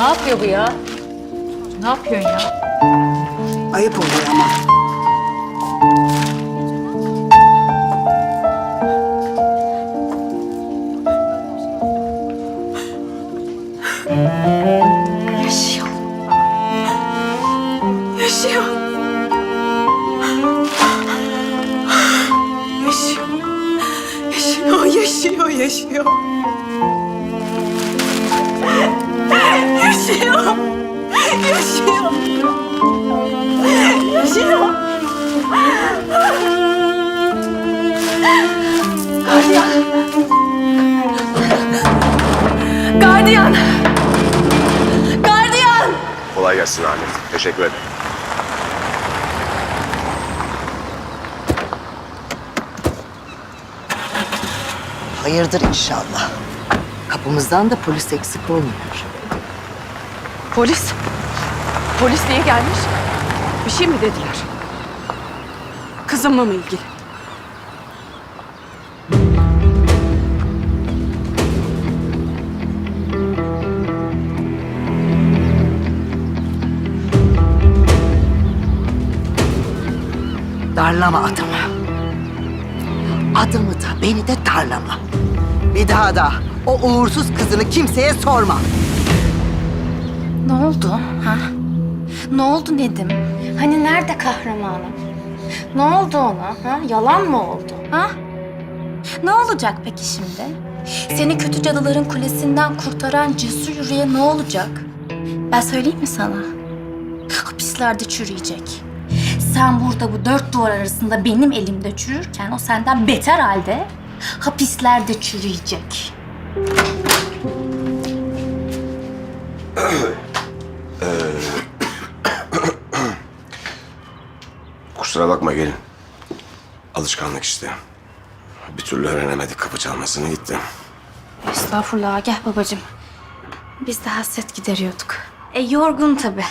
Ne yapıyor bu ya? Ne yapıyorsun ya? Ayıp oluyor ama. Gelsin Ahmet. Teşekkür ederim. Hayırdır inşallah. Kapımızdan da polis eksik olmuyor. Polis. Polis niye gelmiş? Bir şey mi dediler? Kızımla mı ilgili? Darlama adamı. Adamı da beni de darlama. Bir daha da o uğursuz kızını kimseye sorma. Ne oldu ha? Ne oldu Nedim? Hani nerede kahramanım? Ne oldu ona ha? Yalan mı oldu ha? Ne olacak peki şimdi? Seni kötü cadıların kulesinden kurtaran cesur yüreğe ne olacak? Ben söyleyeyim mi sana? Hapislerde çürüyecek. Sen burada bu dört duvar arasında benim elimde çürürken o senden beter halde hapislerde çürüyecek. Kusura bakma gelin. Alışkanlık işte. Bir türlü öğrenemedik kapı çalmasını gitti. Estağfurullah gel babacığım. Biz de hasret gideriyorduk. E yorgun tabii.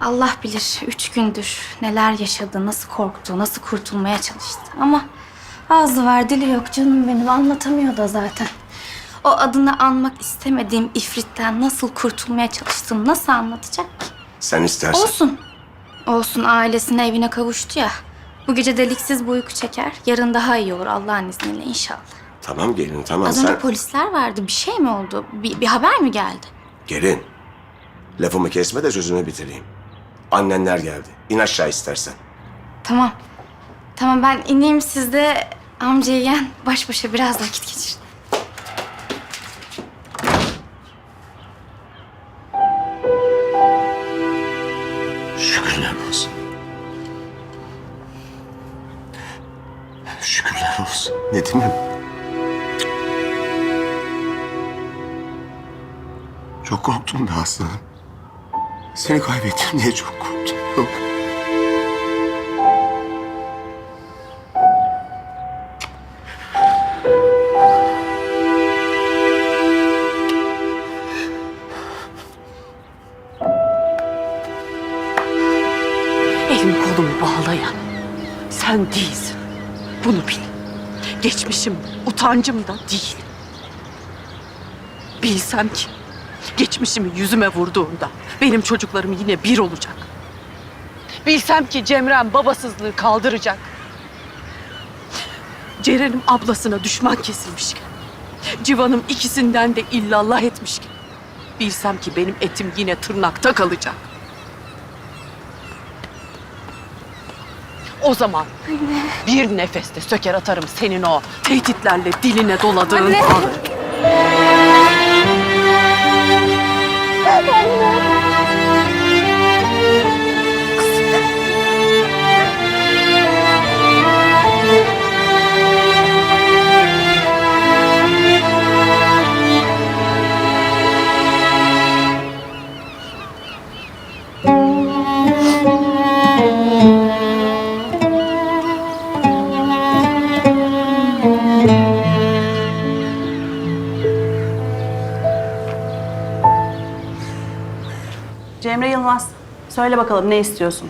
Allah bilir üç gündür neler yaşadı, nasıl korktu, nasıl kurtulmaya çalıştı. Ama ağzı var dili yok canım benim anlatamıyor da zaten. O adını anmak istemediğim ifritten nasıl kurtulmaya çalıştığını nasıl anlatacak ki? Sen istersen. Olsun. Olsun ailesine evine kavuştu ya. Bu gece deliksiz bir uyku çeker. Yarın daha iyi olur Allah'ın izniyle inşallah. Tamam gelin tamam Az önce sen. polisler vardı. Bir şey mi oldu? Bir, bir haber mi geldi? Gelin. Lafımı kesme de sözümü bitireyim. Annenler geldi. İn aşağı istersen. Tamam. Tamam ben ineyim siz de amcayı yen baş başa biraz vakit geçirin. Şükürler olsun. Şükürler olsun. Nedim'im. Çok korktum da aslanım. Seni kaybettim diye çok korktum. Elimi kolumu bağlayan sen değilsin. Bunu bil. Geçmişim, utancım da değil. Bilsem ki geçmişimi yüzüme vurduğunda benim çocuklarım yine bir olacak. Bilsem ki Cemrem babasızlığı kaldıracak. Ceren'im ablasına düşman kesilmişken, Civan'ım ikisinden de illallah etmişken, bilsem ki benim etim yine tırnakta kalacak. O zaman bir nefeste söker atarım senin o tehditlerle diline doladığın. Cemre söyle bakalım ne istiyorsun?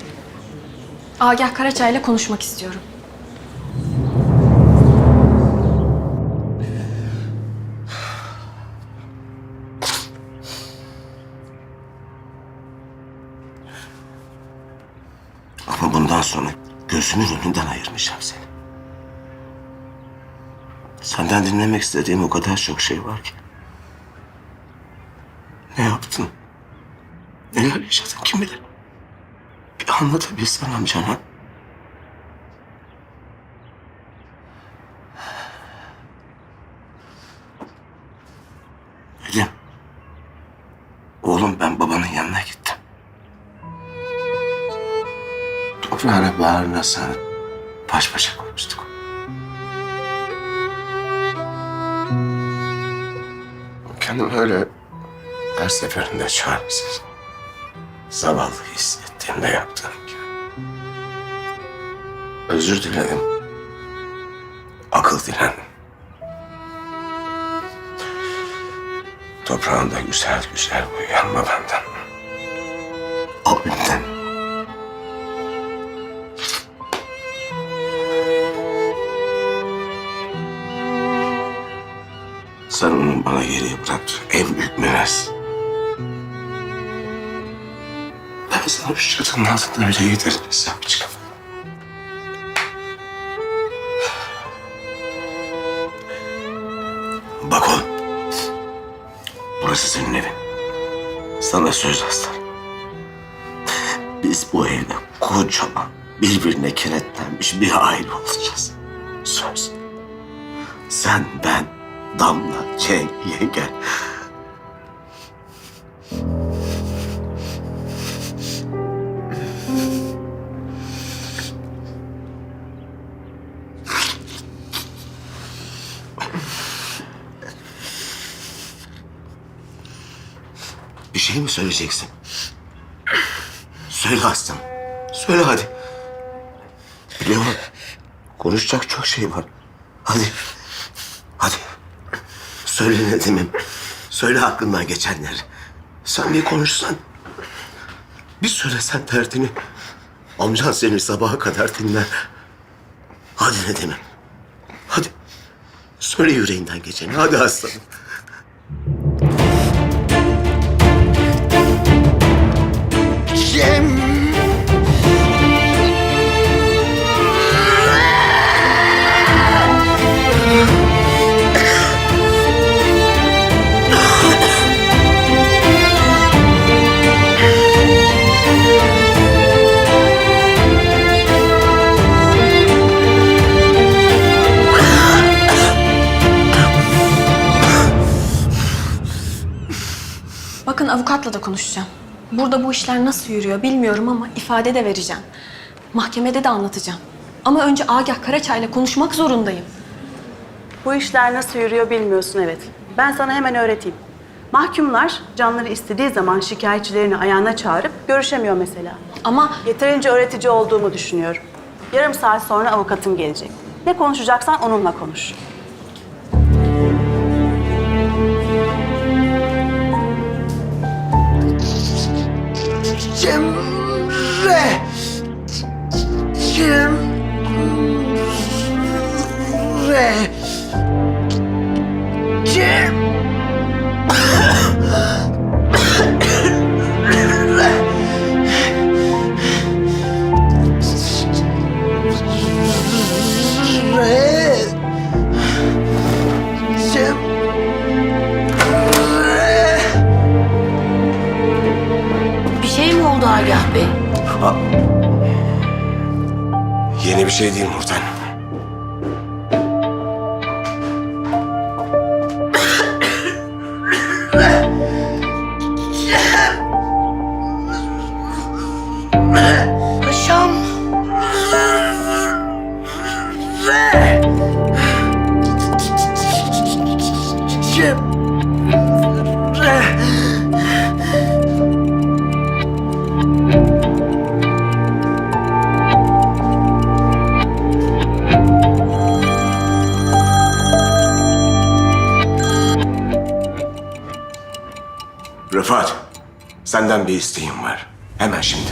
Agah Karaçay'la konuşmak istiyorum. Ama bundan sonra gözümün önünden ayırmayacağım seni. Senden dinlemek istediğim o kadar çok şey var ki. Ne yaptın? Neler yaşadın kim bilir? Bir anlatabilsen amcana. Dedim. Oğlum ben babanın yanına gittim. Toprağına bağrına sarıp baş başa konuştuk. Kendimi öyle her seferinde çaresiz, zavallı hissettiğimde yaptım ki. Özür diledim. Akıl dilendim. Toprağında güzel güzel uyuyan babamdan. Abimden. Sen onun bana geriye bıraktığı en büyük miras. Ben sana şu çatının altında öyle yedirmesem çıkamam. Bak oğlum. Burası senin evin. Sana söz aslan. Biz bu evde kocaman birbirine kenetlenmiş bir aile olacağız. Söz. Sen, ben, Damla, Cenk, yenge. Şey mi söyleyeceksin? Söyle aslanım. Söyle hadi. Biliyorum. Konuşacak çok şey var. Hadi. Hadi. Söyle Nedim'im. Söyle aklından geçenleri. Sen bir konuşsan. Bir söylesen derdini. Amcan seni sabaha kadar dinler. Hadi Nedim'im. Hadi. Söyle yüreğinden geçeni. Hadi aslanım. Cem. Bakın avukatla da konuşacağım. Burada bu işler nasıl yürüyor bilmiyorum ama ifade de vereceğim. Mahkemede de anlatacağım. Ama önce Agah Karaçay'la konuşmak zorundayım. Bu işler nasıl yürüyor bilmiyorsun evet. Ben sana hemen öğreteyim. Mahkumlar canları istediği zaman şikayetçilerini ayağına çağırıp görüşemiyor mesela. Ama Yeterince öğretici olduğumu düşünüyorum. Yarım saat sonra avukatım gelecek. Ne konuşacaksan onunla konuş. Cemre. Cemre. Cem. Şey değil Nurten. Senden bir isteğim var. Hemen şimdi.